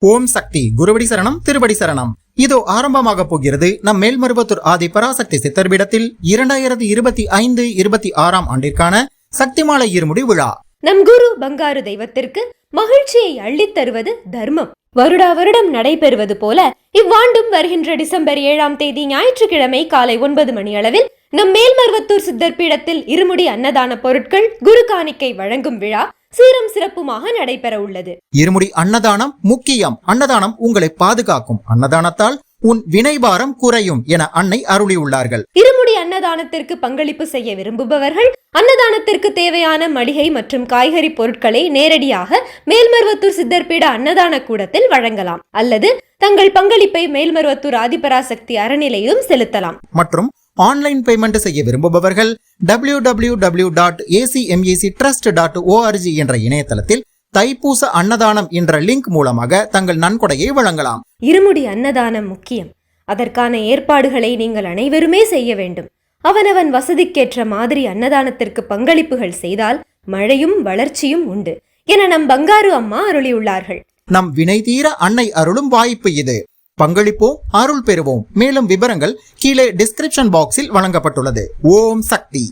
ஓம் சக்தி. குருவடி சரணம் திருவடி சரணம். இதோ ஆரம்பமாக போகிறது நம் மேல்மருவத்தூர் ஆதி பராசக்தி சித்தர்பீடத்தில் இரண்டாயிரத்தி இருபத்தி ஐந்து இருபத்தி ஆறாம் ஆண்டிற்கான சக்தி மாலை இருமுடி விழா. நம் குரு பங்காரு தெய்வத்திற்கு மகிழ்ச்சியை அள்ளித் தருவது தர்மம். வருடா வருடம் நடைபெறுவது போல இவ்வாண்டும் வருகின்ற டிசம்பர் ஏழாம் தேதி ஞாயிற்றுக்கிழமை காலை ஒன்பது மணி அளவில் நம் மேல்மருவத்தூர் சித்தர் பீடத்தில் இருமுடி அன்னதான பொருட்கள் குரு காணிக்கை வழங்கும் விழா. சீரும் சிறப்புமாக நடைபெற உள்ளது இருமுடி அன்னதானம் முக்கியம். அன்னதானம் உங்களை பாதுகாக்கும். அன்னதானத்தால் உன் வினைபாரம் குறையும் என அன்னை அருளியுள்ளார்கள். இருமுடி அன்னதானத்திற்கு பங்களிப்பு செய்ய விரும்புபவர்கள் அன்னதானத்திற்கு தேவையான மளிகை மற்றும் காய்கறி பொருட்களை நேரடியாக மேல்மருவத்தூர் சித்தர்பீட அன்னதான கூடத்தில் வழங்கலாம். அல்லது தங்கள் பங்களிப்பை மேல்மருவத்தூர் ஆதிபராசக்தி அறநிலையிலும் செலுத்தலாம். மற்றும் ஆன்லைன் பேமெண்ட் செய்ய விரும்புபவர்கள் W W W dot ACMEC trust dot ORG என்ற இணையதளத்தில் தைப்பூச அன்னதானம் என்ற லிங்க் மூலமாக தங்கள் நன்கொடையை வழங்கலாம். இருமுடி அன்னதானம் முக்கியம். அதற்கான ஏற்பாடுகளை நீங்கள் அனைவருமே செய்ய வேண்டும். அவனவன் வசதிக்கேற்ற மாதிரி அன்னதானத்திற்கு பங்களிப்புகள் செய்தால் மழையும் வளர்ச்சியும் உண்டு. என நம் பங்காரு அம்மா அருளியுள்ளார்கள். நம் வினை தீர அன்னை அருளும் வாய்ப்பு இது. பங்களிப்போம் அருள் பெறுவோம். மேலும் விவரங்கள் கீழே டிஸ்கிரிப்ஷன் பாக்ஸில் வழங்கப்பட்டுள்ளது. ஓம் சக்தி.